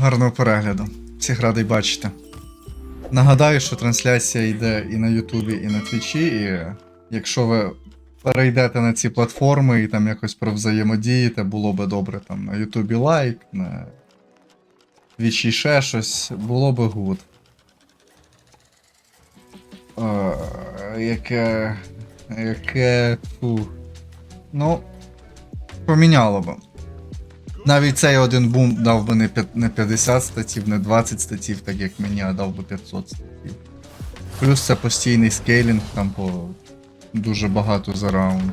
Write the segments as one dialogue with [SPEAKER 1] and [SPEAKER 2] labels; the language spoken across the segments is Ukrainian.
[SPEAKER 1] Гарного перегляду. Всіх радий бачити. Нагадаю, що трансляція йде і на Ютубі, і на Твічі, і якщо ви перейдете на ці платформи і там якось провзаємодієте, було би добре там на Ютубі лайк, на Твічі ще щось, було би гуд. Яке. Яке. Фу. Ну. Поміняло би. Навіть цей один бум дав би не 50 статів, не 20 статів, так як мені, а дав би 500 статів. Плюс це постійний скейлінг там по дуже багато за раунд.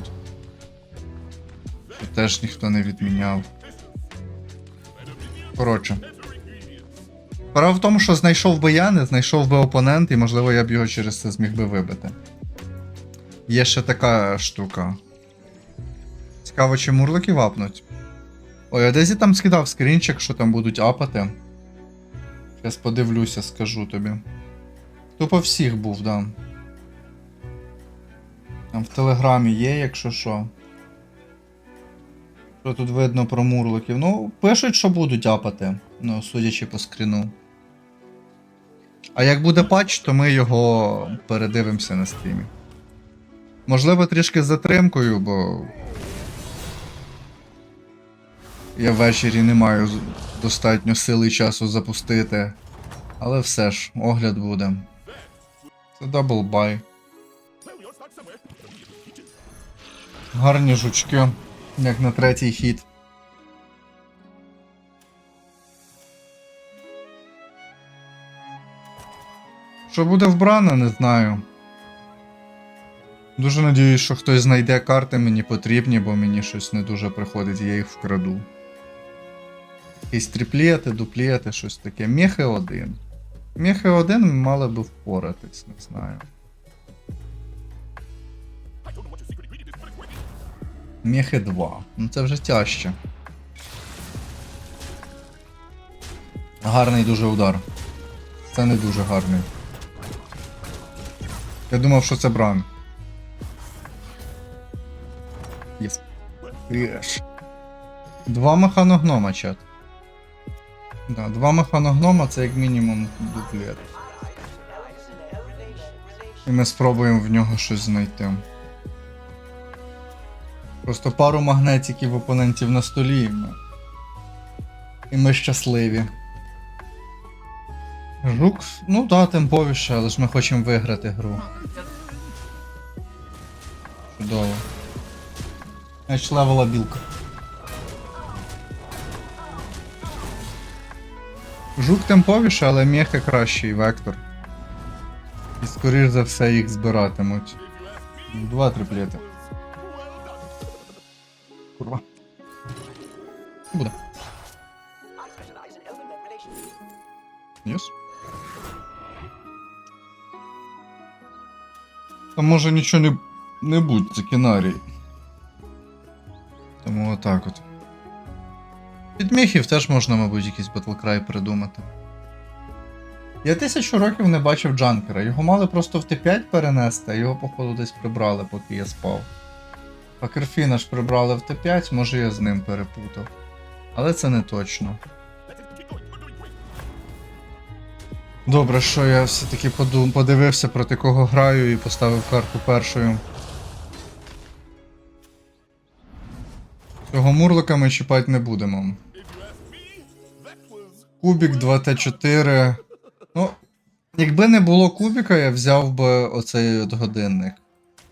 [SPEAKER 1] Що теж ніхто не відміняв. Коротше. Справа в тому, що знайшов би я, не знайшов би опонент, і можливо я б його через це зміг би вибити. Є ще така штука. Цікаво, чи мурликів апнуть. Ой, а Дезі там скидав скрінчик, що там будуть апати. Зараз подивлюся, скажу тобі. Тупо всіх був, да. Там в телеграмі є, якщо що. Що тут видно про мурликів? Ну, пишуть, що будуть апати. Ну, судячи по скріну. А як буде патч, то ми його передивимося на стрімі. Можливо, трішки з затримкою, бо я ввечері не маю достатньо сили і часу запустити. Але все ж, огляд буде. Це даблбай. Гарні жучки, як на третій хід. Що буде вбрано, не знаю. Дуже надіюсь, що хтось знайде карти мені потрібні, бо мені щось не дуже приходить, я їх вкраду. Якісь тріплети, дуплети, щось таке. Мехи 1. Мехи 1 мали би впоратись, не знаю. Мехи 2. Ну це вже тяжче. Гарний дуже удар. Це не дуже гарний. Я думав, що це бран. Єс. Єш. Два механогнома, чат. Да, два механогнома це як мінімум дуплет. І ми спробуємо в нього щось знайти. Просто пару магнетиків опонентів на столі. І ми, і ми щасливі. Жук, ну да, темповіше, але ж ми хочемо виграти гру. Чудово. Значить, левела білка. Жук темповіше, але м'яка кращий вектор. І скоріш за все їх збиратимуть. Два триплети. Курва. Буде. Єс. Там може нічого не, не будь, це кінарій. Тому отак от. Від міхів теж можна, мабуть, якийсь батлкрай придумати. Я тисячу років не бачив джанкера. Його мали просто в Т5 перенести, а його, походу, десь прибрали, поки я спав. Пакерфіна ж прибрали в Т5, може я з ним перепутав. Але це не точно. Добре, що я все-таки подивився проти кого граю і поставив карту першою. Цього мурлика ми чіпати не будемо. Кубік 2Т4. Ну, якби не було кубіка, я взяв би оцей от годинник.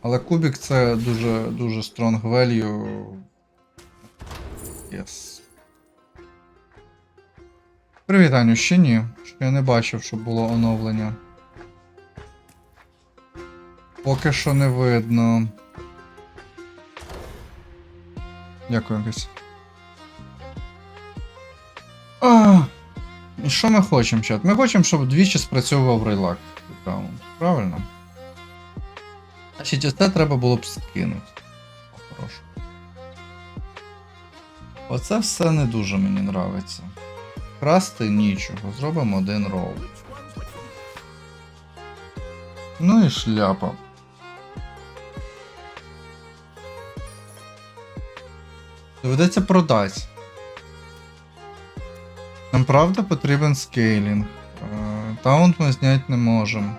[SPEAKER 1] Але кубік це дуже дуже strong value. Yes. Привіт, ще ні. Ще я не бачив, щоб було оновлення. Поки що не видно. Дякую, Гась. І що ми хочемо, чат? Ми хочемо, щоб двічі спрацьовував рейлак. Правильно? Значить, оце треба було б скинути. Хорошо. Оце все не дуже мені нравиться. Красти нічого, зробимо один рол. Ну і шляпа. Доведеться продати. Нам правда потрібен скейлінг. Е, Таунт ми зняти не можемо.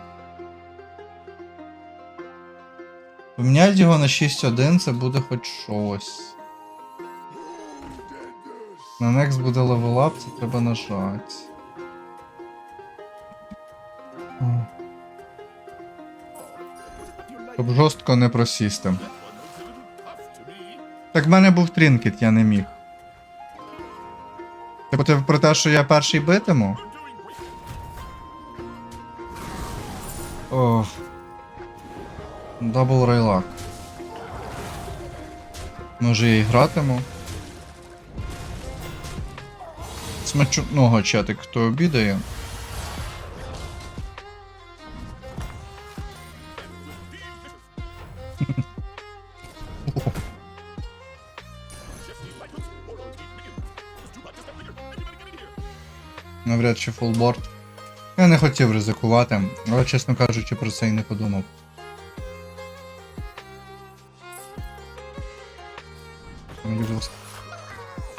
[SPEAKER 1] Поміняти його на 6.1 це буде хоч щось. На next буде левелап, це треба нажати. Щоб жорстко не просісти. Так в мене був трінкет, я не міг. Типу ти про те, що я перший битиму? Ох. Дабл рейлак. Може я і гратиму? Смачного чатик, хто обідає. Навряд чи фулборд. Я не хотів ризикувати, але, чесно кажучи, про це і не подумав.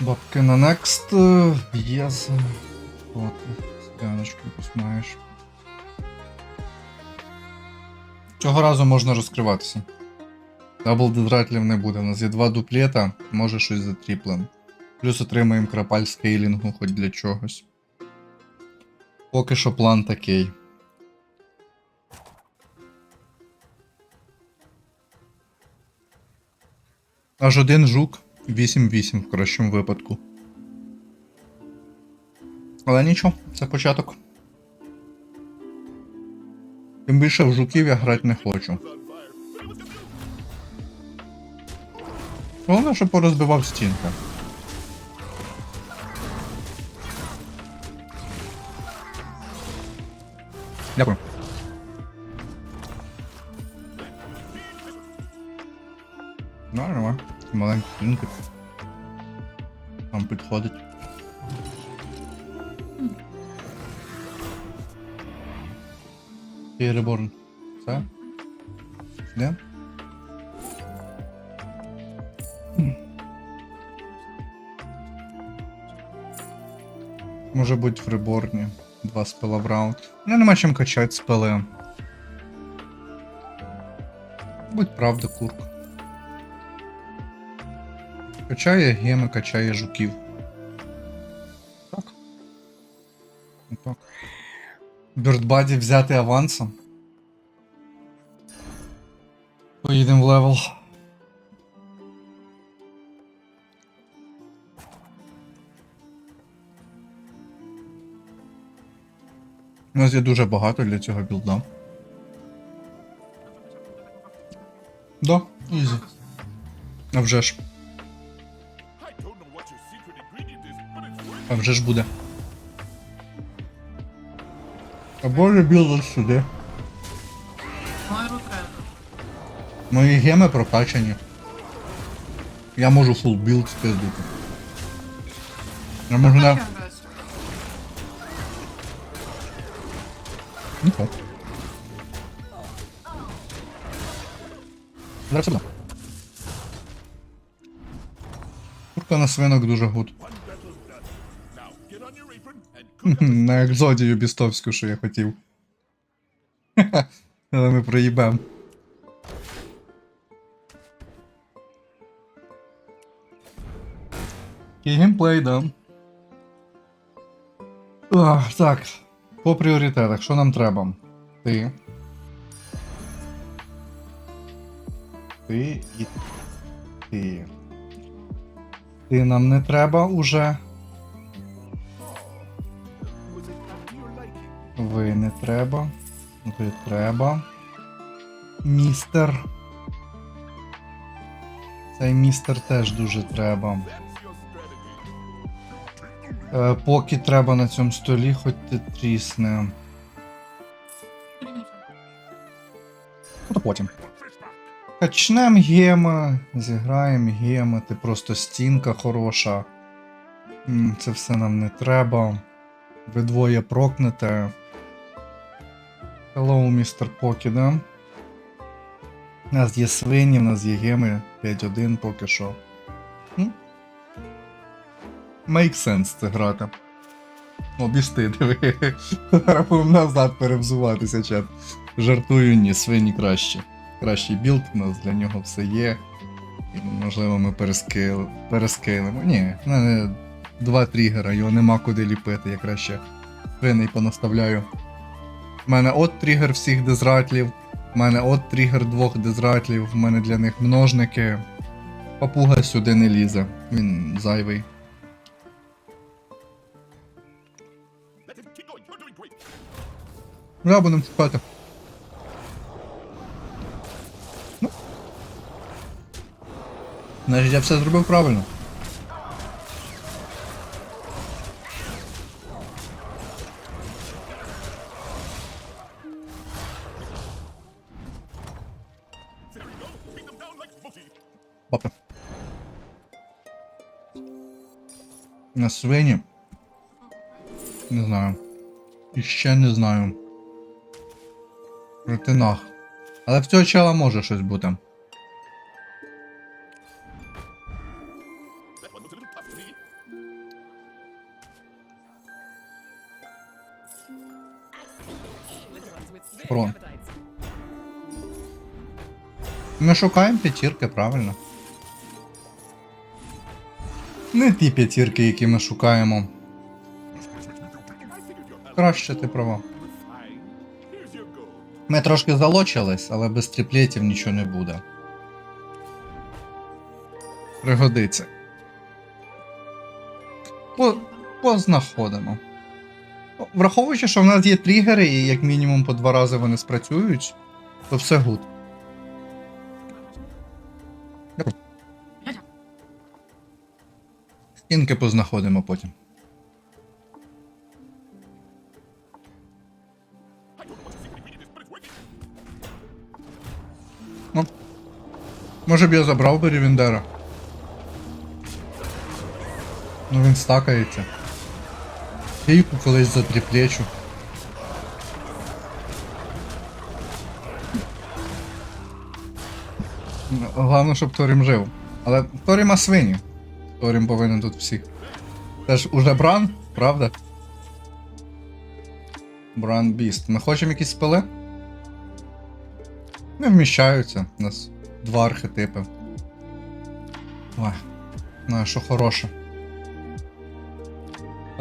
[SPEAKER 1] Бабки на next. Yes. От, скляночку якусь маєш. Цього разу можна розкриватися. Дабл дедратлів не буде. У нас є два дуплета, може щось за тріплем. Плюс отримаємо крапаль скейлінгу хоч для чогось. Поки що план такий. Аж один жук 8-8 в кращому випадку. Але нічого, це початок. Тим більше в жуків я грати не хочу. Головне, щоб порозбивав стінки. Дякую. Нормально. Маленький клінкет. Там підходить. І реборн. Все? Де? Може бути в реборні. Два спела в раунд. Ну, нема чим качати спели. Будь правда, курк. Качає геми, качає жуків. Так. Так. Бёрдбаді взяти авансом. Поїдемо в левел. У нас є дуже багато для цього білда. Да, ізі. А вже ж. А вже ж буде. Або білд сюди. Мої геми прокачані. Я можу фул білд спиздити. Я можу на.
[SPEAKER 2] Чим грати?
[SPEAKER 1] Ніхо. Зараз сюди. Курка на свинок дуже гуд.
[SPEAKER 3] one battle's done. Now get on your apron and cook up
[SPEAKER 1] На екзодію бістовську, що я хотів. Але ми проїбем. І геймплей, да. Ах, так. По пріоритетах, що нам треба? Ти. Ти і ти. Ти нам не треба уже. Ви не треба. Ви треба. Містер. Цей містер теж дуже треба. Поки треба на цьому столі, хоч ти трісне. Ну то потім. Качнем гема, зіграємо гема, ти просто стінка хороша. Це все нам не треба. Ви двоє прокнете. Hello, містер Покі, да? У нас є свині, у нас є геми 5-1 поки що. М? Make sense це грати. Обісти, диви. Зараз назад перевзуватися, чат. Жартую, ні, свині краще. Кращий білд у нас для нього все є. І, можливо, ми перескейл... перескейлимо. Ні, в мене два тригера, його нема куди ліпити, я краще свиней понаставляю. У мене от тригер всіх дезратлів, у мене от тригер двох дезратлів, в мене для них множники. Папуга сюди не лізе, він зайвий. Да, будемо шукати. Ну. Значить, я все зробив правильно. Папа. На свині. Не знаю. І ще не знаю. Проти нах. Але в цього чела може щось бути. Прон. Ми шукаємо п'ятірки, правильно. Не ті п'ятірки, які ми шукаємо. Краще ти права. Ми трошки залочились, але без тріплетів нічого не буде. Пригодиться. По, познаходимо. Враховуючи, що в нас є тригери, і як мінімум по два рази вони спрацюють, то все гуд. Стінки познаходимо потім. Може б я забрав би Рівендера. Ну він стакається. Фійку колись затріплечу. Головне, щоб Торім жив. Але Торіма свині. Торім повинен тут всіх. Це ж уже Бран, правда? Бран Біст. Ми хочемо якісь спели? Не вміщаються. У нас два архетипи. Ой, ну, що хороше.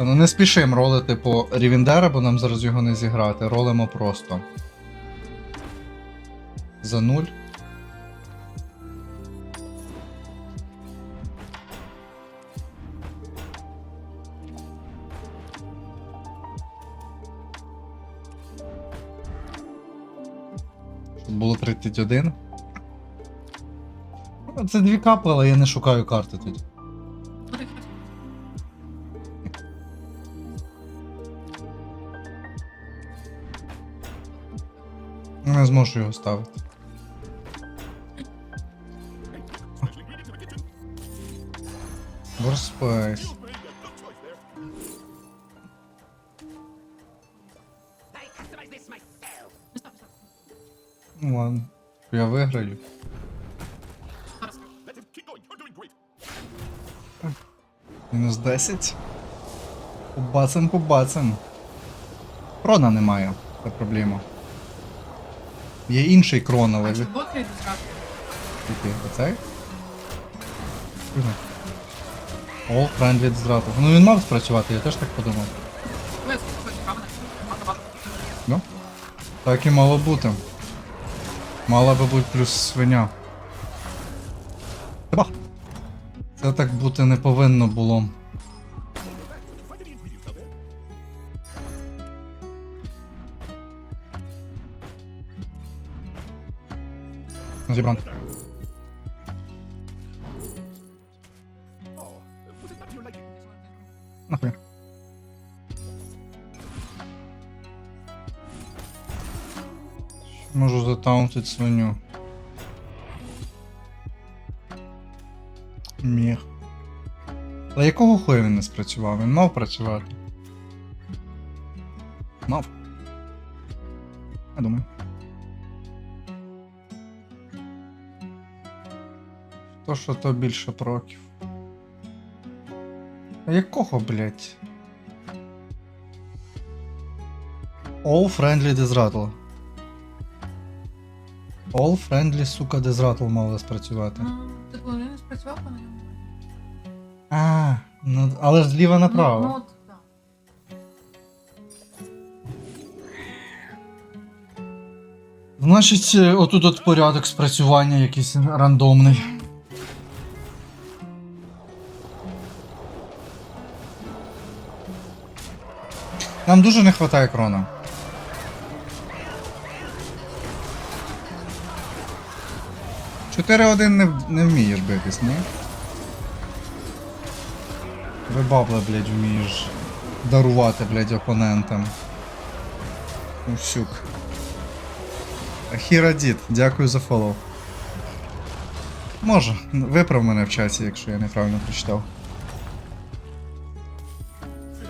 [SPEAKER 1] Ну не спішимо ролити по Рівіндера, бо нам зараз його не зіграти. Ролимо просто. За нуль. Щоб було 31. Це дві капли, але я не шукаю карти тоді. Не зможу його ставити.
[SPEAKER 3] There.
[SPEAKER 1] Ну ладно. Я виграю. Мінус 10. Побацем, побацем. Крона немає. Це проблема. Є інший крон, але
[SPEAKER 2] А
[SPEAKER 1] ви.
[SPEAKER 2] чого ти зразу?
[SPEAKER 1] Який? Оцей? О, френдлі зрату. Ну він мав спрацювати, я теж так подумав.
[SPEAKER 2] Автомат.
[SPEAKER 1] Ну? Так і мало бути. Мала би бути плюс свиня. Це так бути не повинно було. Зібран. Нахуй. Можу затаунтити свиню. Міг. Але якого хуя він не спрацював? Він мав працювати. Мав. Я думаю. То, що то більше проків. А якого, блять? All friendly disrattle. All friendly, сука, disrattle мало спрацювати.
[SPEAKER 2] Ну,
[SPEAKER 1] але ж зліва направо.
[SPEAKER 2] Ну, ну, от, так.
[SPEAKER 1] Значить, е, отут от порядок спрацювання якийсь рандомний. Нам дуже не вистачає крона. Чотири один не, не вмієш битись, ні? Ви бабла, блядь, вмієш дарувати, блядь, опонентам. Усюк. Хірадіт, дякую за фоллоу. Може, виправ мене в чаті, якщо я неправильно прочитав.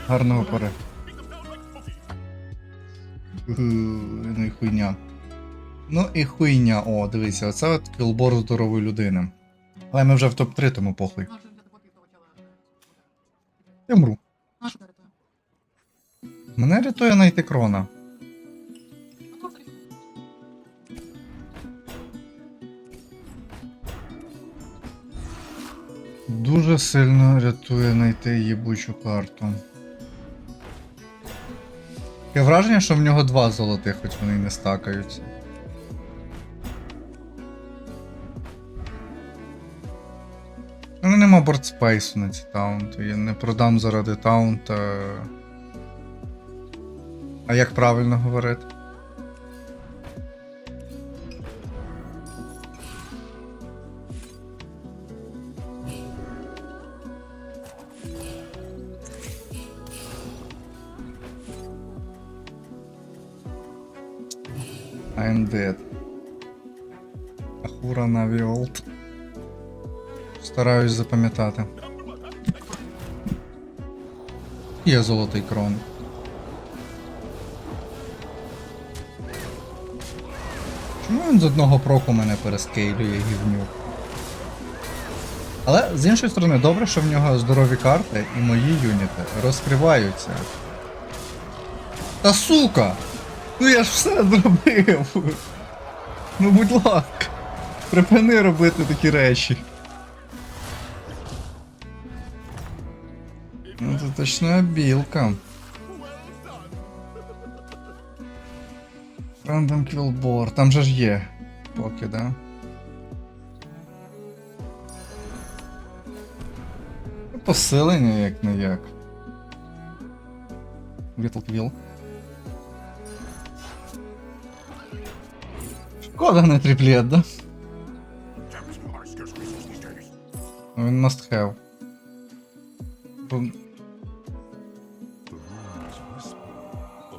[SPEAKER 1] Гарного пори. Ну і хуйня. Ну і хуйня. О, дивися, оце от кілбор здорової людини. Але ми вже в топ-3, тому похуй. Я мру. Мене рятує знайти крона. Дуже сильно рятує знайти їбучу карту. Таке враження, що в нього два золотих, хоч вони й не стакаються. Нема бортспейсу на ці таунти. Я не продам заради таунта. А як правильно говорити? I'm dead. Ахура Навіолт. Стараюсь запам'ятати. Є золотий крон. Чому він з одного проку мене перескейлює гівнюк? Але з іншої сторони, добре, що в нього здорові карти і мої юніти розкриваються. Та сука! Ну я ж все зробив. Ну будь ласка. Припини робити такі речі. Ну це точно білка. Рандом квілбор. Там же ж є. Поки, да? Ну, Посилення як не як. Вітл квіл. Шкода не триплет, да?
[SPEAKER 3] Damn are scarce creatures these days.
[SPEAKER 1] Ну, Він must have.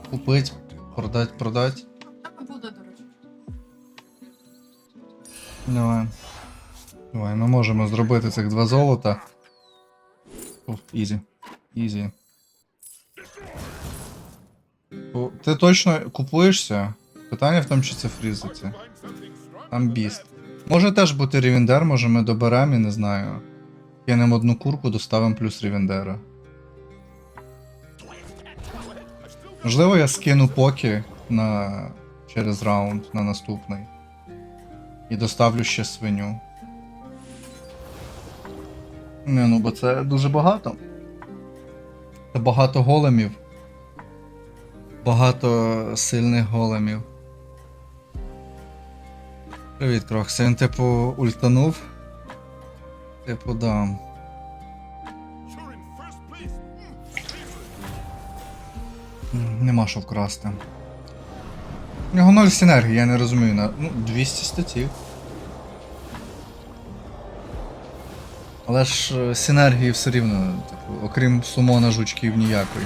[SPEAKER 1] Купить, продать, продать.
[SPEAKER 2] Там буде, до речі.
[SPEAKER 1] Давай. Давай, ми можемо зробити цих два золота. О, ізі. Ізі. О, Ти точно купуєшся? Питання в тому, чи це фрізиться. Там біст. Може теж бути рівендер, може ми доберемо, і не знаю. Кинемо одну курку, доставимо плюс рівендера. Можливо, я скину поки на... через раунд на наступний. І доставлю ще свиню. Не, ну бо це дуже багато. Це багато големів. Багато сильних големів. Привіт, Крокс. Він, типу, ультанув. Типу, да. Нема що вкрасти. У нього 0 синергії, я не розумію. На... Ну, 200 статів. Але ж е, синергії все рівно, типу, окрім сумона жучків ніякої.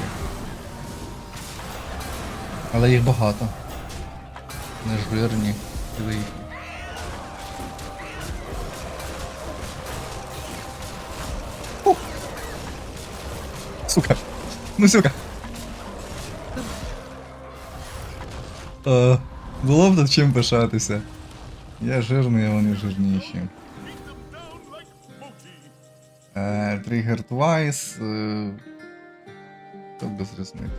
[SPEAKER 1] Але їх багато. Не ж вірні. Диви їх. Сука. Ну сука. Е, було б над чим пишатися. Я жирний, а вони жирніші. Тригер Твайс. Е, то без різниці.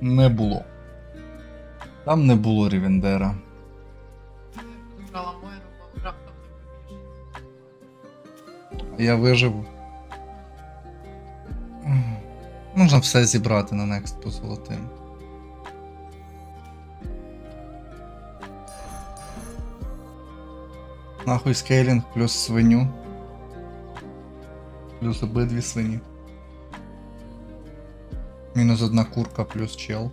[SPEAKER 1] Не було. Там не було Рівендера. Я вижив. Можна все зібрати на Next по золотим. Нахуй скейлінг плюс свиню. Плюс обидві свині. Мінус одна курка плюс чел.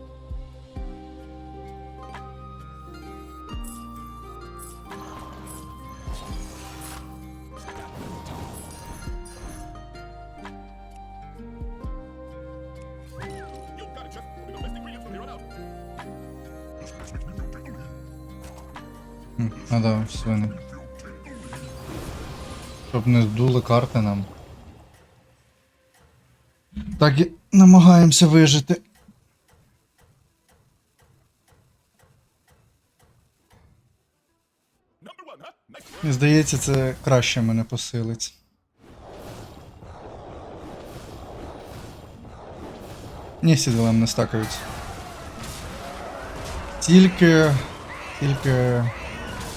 [SPEAKER 1] Не здули карти нам. Так і намагаємося вижити.
[SPEAKER 3] Number one, huh? Nice.
[SPEAKER 1] І здається, це краще мене посилить. Ні, сідлем не стакаються. Тільки. Тільки.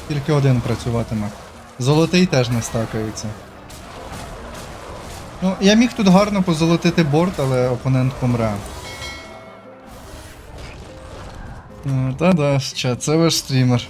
[SPEAKER 1] Тільки один працюватиме. Золотий теж не стакається. Ну, я міг тут гарно позолотити борт, але опонент помре. Ну, Та-да, ще, це ваш стрімер.